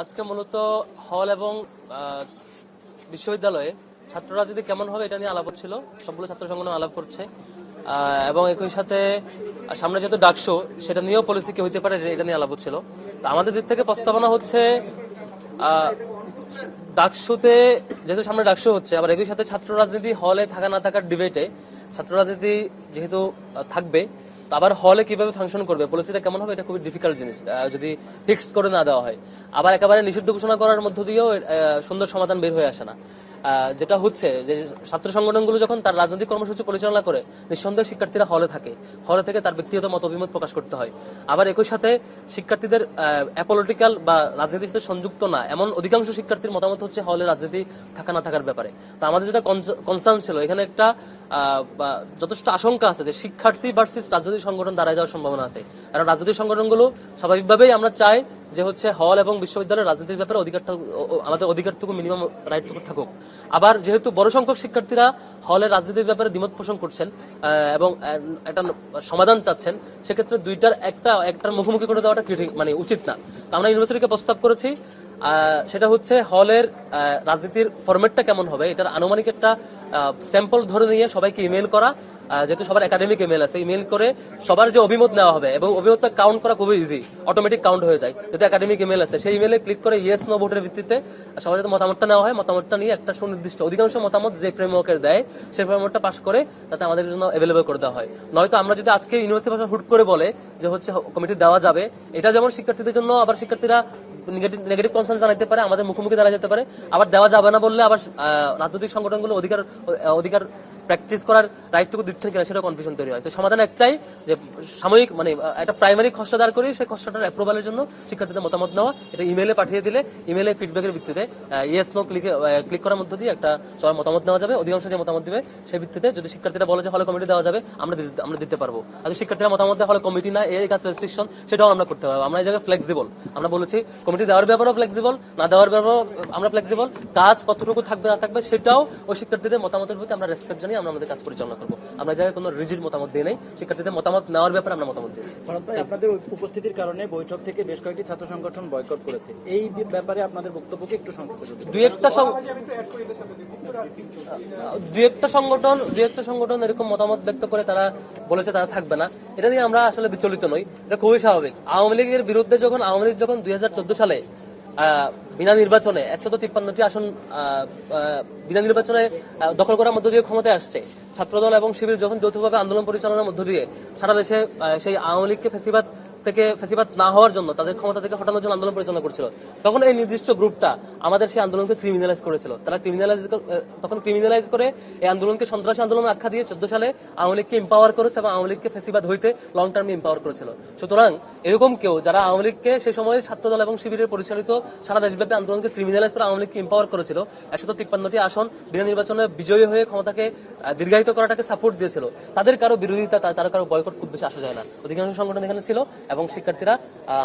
আজকে মূলত হল এবং বিশ্ববিদ্যালয়ে ছাত্র রাজনীতি কেমন হবে এটা নিয়ে আলাপ হচ্ছিল। সবগুলো ছাত্র সংগঠন আলাপ করছে। এবং একই সাথে সামনে যেহেতু ডাকশো সেটা নিয়েও পলিসি কি হইতে পারে এটা নিয়ে আলাপ হচ্ছিল। তো আমাদের দিক থেকে প্রস্তাবনা হচ্ছে ডাকশোতে যেহেতু সামনে ডাকসু হচ্ছে, আবার একই সাথে ছাত্র রাজনীতি হলে থাকা না থাকার ডিবেটে ছাত্র রাজনীতি যেহেতু থাকবে আবার হলে কীভাবে ফাংশন করবে পলিসিটা কেমন হবে এটা খুবই ডিফিকাল্ট জিনিস যদি ফিক্সড করে না দেওয়া হয়। আবার একেবারে নিষিদ্ধ ঘোষণা করার মধ্য দিয়েও সুন্দর সমাধান বের হয়ে আসে না। যেটা হচ্ছে যে ছাত্র সংগঠনগুলো যখন তার রাজনৈতিক কর্মসূচি পরিচালনা করে, নিঃসন্দেহে শিক্ষার্থীরা হলে থাকে। হলে থেকে তার ব্যক্তিগত মত অভিমত প্রকাশ করতে হয়। আবার একই সাথে শিক্ষার্থীদের অ্যাপলিটিক্যাল বা রাজনীতির সাথে সংযুক্ত না, এমন অধিকাংশ শিক্ষার্থীর মতামত হচ্ছে হলে রাজনীতি থাকা না থাকার ব্যাপারে। তো আমাদের যেটা কনসার্ন ছিল, এখানে একটা যথেষ্ট আশঙ্কা আছে যে শিক্ষার্থী ভার্সেস রাজনৈতিক সংগঠন দাঁড়ায় যাওয়ার সম্ভাবনা আছে। কারণ রাজনৈতিক সংগঠনগুলো স্বাভাবিকভাবেই আমরা চাই যে হচ্ছে হল এবং বিশ্ববিদ্যালয়ের রাজনীতির ব্যাপারে অধিকারটা আমাদের অধিকারটুকু মিনিমাম রাইটটুকু থাকুক। আবার যেহেতু বড় সংখ্যক শিক্ষার্থীরা হলের রাজনীতির ব্যাপারে দ্বিমত পোষণ করছেন এবং একটা সমাধান চাচ্ছেন, সেক্ষেত্রে দুইটার একটা, একটার মুখোমুখি করে দেওয়াটা মানে উচিত না। তো আমরা ইউনিভার্সিটিকে প্রস্তাব করেছি সেটা হচ্ছে হলের রাজনীতির ফরম্যাটটা কেমন হবে? এটার আনুমানিক একটা স্যাম্পল ধরে নিয়ে সবাইকে ইমেল করা। যেহেতু সবার একাডেমিক ইমেল আছে ইমেল করে সবার যে অভিমত নেওয়া হবে এবং অভিমতটা কাউন্ট করা খুবই ইজি অটোমেটিক কাউন্ট হয়ে যায়। যেহেতু একাডেমিক ইমেল আছে, সেই ইমেলে ক্লিক করে ইয়েস নো ভোটের ভিত্তিতে সবার যাতে মতামতটা নেওয়া হয়, মতামতটা নিয়ে একটা সুনির্দিষ্ট, অধিকাংশ মতামত যে ফ্রেমওয়ার্কের দেয়, সেই ফ্রেমওয়ার্কটা পাস করে তাতে আমাদের জন্য অ্যাভেলেবল করে দেওয়া হয়। নয়তো আমরা যদি আজকে ইউনিভার্সিটি ভাষা হুট করে বলে যে হচ্ছে কমিটি দেওয়া যাবে, এটা যেমন শিক্ষার্থীদের জন্য, আবার শিক্ষার্থীরা নেগেটিভ নেগেটিভ কনসার্ন জানাতে পারে, আমাদের মুখোমুখি দাঁড়া যেতে পারে, আবার দেওয়া যাবে না বললে আবার রাজনৈতিক সংগঠনগুলো অধিকার অধিকার প্র্যাকটিস করার রাইটটুকু দিচ্ছেন কিনা সেটা কনফিউশন তৈরি হয়। তো সমাধান একটাই যে সাময়িক মানে একটা প্রাইমারি খসড়া দাঁড় করি সেই খসড়াটার অ্যাপ্রুভালের জন্য শিক্ষার্থীদের মতামত নেওয়া, এটা ইমেলে পাঠিয়ে দিলে ইমেলে ফিডব্যাকের ভিত্তিতে ইয়েস নো ক্লিক ক্লিক করার মধ্য দিয়ে একটা সবাই মতামত নেওয়া যাবে। অধিকাংশ যে মতামত দিবে সেই ভিত্তিতে যদি শিক্ষার্থীরা বলে যে হলে কমিটি দেওয়া যাবে, আমরা আমরা দিতে পারব। আর শিক্ষার্থীরা মতামত দেওয়া হলে কমিটি না, এই কাজ রেস্ট্রিকশন সেটাও আমরা করতে পারব। আমরা এই জায়গায় ফ্লেক্সিবল আমরা বলেছি কমিটি দেওয়ার ব্যাপারেও ফ্লেক্সিবল না দেওয়ার ব্যাপারেও, আমরা ফ্লেক্সিবল কাজ কতটুকু থাকবে, না থাকবে, সেটাও ওই শিক্ষার্থীদের মতামতের প্রতি আমরা রেসপেক্ট জানিয়ে আমরা আমাদের কাজ পরিচালনা করব। আমরা জায়গায় কোনো রিজিড মতামত দিয়ে নেই শিক্ষার্থীদের মতামত নেওয়ার ব্যাপারে আমরা মতামত দিয়েছি। আপনাদের উপস্থিতির কারণে বৈঠক থেকে বেশ কয়েকটি ছাত্র সংগঠন বয়কট করেছে। এই ব্যাপারে আপনাদের বক্তব্যকে একটু সংক্ষেপে দুই একটা দুই একটা সংগঠন দুই একটা সংগঠন এরকম মতামত ব্যক্ত করে তারা বলেছে তারা থাকবে না। এটা নিয়ে আমরা আসলে বিচলিত নই। এটা খুবই স্বাভাবিক। আওয়ামী লীগের বিরুদ্ধে যখন আওয়ামী লীগ যখন দুই হাজার চোদ্দ সালে বিনা নির্বাচনে একশত তিপ্পান্নটি আসন বিনা নির্বাচনে দখল করার মধ্য দিয়ে ক্ষমতায় আসছে। ছাত্রদল এবং শিবির যখন যৌথভাবে আন্দোলন পরিচালনার মধ্য দিয়ে সারা দেশে সেই আওয়ামী লীগকে ফেসিবাদ থেকে ফেসিবাদ না হওয়ার জন্য, তাদের ক্ষমতা থেকে হটানোর জন্য আন্দোলন পরিচালনা করছিল। তখন এই নির্দিষ্ট গ্রুপটা আমাদের সেই আন্দোলনকে ক্রিমিনালাইজ করেছিল। তারা ক্রিমিনালাইজ তখন ক্রিমিনালাইজ করে এই আন্দোলনকে সন্ত্রাসী আন্দোলন আখ্যা দিয়ে চোদ্দ সালে আওয়ামী লীগকে এম্পাওয়ার করেছে এবং আওয়ামী লীগকে ফেসিবাদ হইতে লং টার্মে এম্পাওয়ার করেছিল। সুতরাং এরকম কেউ যারা আওয়ামী লীগকে সেই সময় ছাত্রদল এবং শিবিরের পরিচালিত সারা দেশব্যাপী আন্দোলনকে ক্রিমিনালাইজ করে আওয়ামী লীগকে এম্পাওয়ার করেছিল, একশত তিপ্পান্নটি আসন বিনা নির্বাচনে বিজয়ী হয়ে ক্ষমতাকে দীর্ঘায়িত করাটাকে সাপোর্ট দিয়েছিল। তাদের কারও বিরোধিতা, তার কারও বয়কট খুব বেশি আসা যায় না। অধিকাংশ সংগঠন এখানে ছিল এবং শিক্ষার্থীরা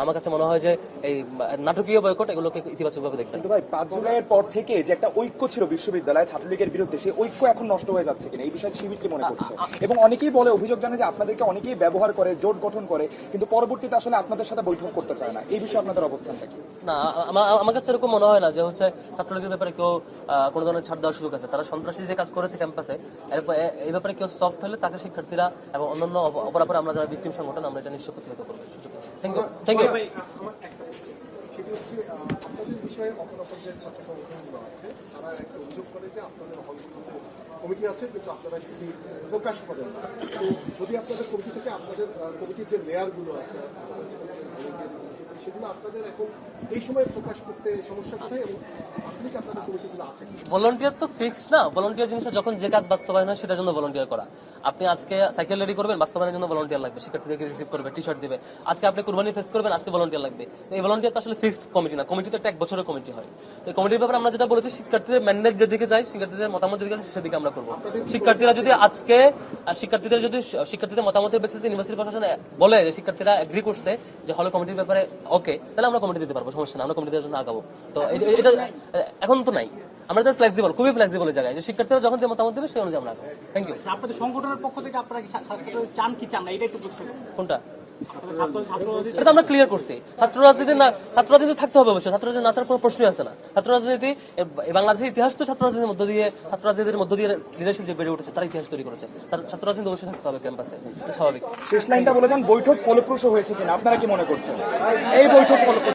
আমার কাছে মনে হয় যে এই নাটকীয় বয়কট এগুলোকে ইতিবাচকভাবে দেখবেন। কিন্তু ভাই পাঁচ জুলাইয়ের পর থেকে যে একটা ঐক্য ছিল বিশ্ববিদ্যালয়ে ছাত্রলীগের বিরুদ্ধে সেই ঐক্য এখন নষ্ট হয়ে যাচ্ছে কিনা? এই বিষয়ে শিবির কি মনে করছে? এবং অনেকেই বলে অভিযোগ জানে যে আপনাদেরকে অনেকেই ব্যবহার করে জোট গঠন করে কিন্তু পরবর্তীতে আসলে আপনাদের সাথে বৈঠক করতে চায় না। এই বিষয়ে আপনাদের অবস্থানটা কি? না আমার কাছে এরকম মনে হয় না যে হচ্ছে ছাত্রলীগের ব্যাপারে কেউ কোনো ধরনের ছাড় দেওয়ার সুযোগ আছে। তারা সন্ত্রাসী যে কাজ করেছে ক্যাম্পাসে এরপর এই ব্যাপারে কেউ সফট হলে তাকে শিক্ষার্থীরা এবং অন্যান্য অপ- অপরাপর আমরা যারা ভিত্তিম সংগঠন আমরা এটা নিশ্চয় প্রতিহত করব। থ্যাংক ইউ থ্যাংক ইউ সেটি হচ্ছে আপনাদের বিষয়ে অপর অপর যে ছাত্র সংগঠনগুলো আছে তারা একটা অভিযোগ করে যে আপনাদের হলগুলোতে কমিটি আছে কিন্তু আপনারা সেটি প্রকাশ করেন না। তো যদি আপনাদের কমিটি থেকে আপনাদের কমিটির যে লেয়ারগুলো আছে সেগুলো আপনাদের এখন এই সময় প্রকাশ করতে সমস্যা কোথায়? এবং আসলে কি তো ফিক্স না। জিনিসটা যখন যে কাজ বাস্তবায়ন হয়, সেটার জন্য করা। আপনি আজকে সাইকেল রেডি করবেন, বাস্তবায়নের জন্য লাগবে। শিক্ষার্থীদেরকে রিসিভ করবে টি শার্ট দিবে। আজকে আপনি কুরবানি ফেস করবেন, আজকে লাগবে। এই তো আসলে ফিক্সড কমিটি না। একটা এক বছরের কমিটি হয়। কমিটির ব্যাপারে আমরা যেটা বলেছি, শিক্ষার্থীদের ম্যান্ডেট যেদিকে শিক্ষার্থীদের মতামত যেদিকে সেদিকে আমরা করব। শিক্ষার্থীরা যদি আজকে শিক্ষার্থীদের যদি শিক্ষার্থীদের মতামতের বেসিসে ইউনিভার্সিটি প্রশাসন বলে যে শিক্ষার্থীরা এগ্রি করছে যে হলে কমিটির ব্যাপারে ওকে তাহলে আমরা কমিটি দিতে পারব, সমস্যা না আমরা কমিটির জন্য আগাবো। তো এটা এখন তো নাই। আমরা তো ফ্লেক্সিবল খুবই ফ্লেক্সিবল জায়গায়। যে শিক্ষার্থীরা যখন যে মতামত দেবে সেই অনুযায়ী আমরা থ্যাংক ইউ আপনাদের সংগঠনের পক্ষ থেকে আপনারা কি ছাত্র চান কি চান না? এটা একটু বুঝতে কোনটা? এটা আমরা ক্লিয়ার করছি। ছাত্র রাজনীতি না ছাত্র রাজনীতি থাকতে হবে অবশ্যই। ছাত্র রাজনীতি নাচার কোনো প্রশ্নই আছে না। ছাত্র রাজনীতি বাংলাদেশের ইতিহাস তো ছাত্র রাজনীতির মধ্য দিয়ে ছাত্র রাজনীতির মধ্য দিয়ে লিডারশিপ যে বেড়ে উঠেছে তার ইতিহাস তৈরি করেছে। তার ছাত্র রাজনীতি অবশ্যই থাকতে হবে ক্যাম্পাসে স্বাভাবিক। শেষ লাইনটা বলে যান বৈঠক ফলপ্রসূ হয়েছে কিনা? আপনারা কি মনে করছেন? এই বৈঠক ফলপ্রসূ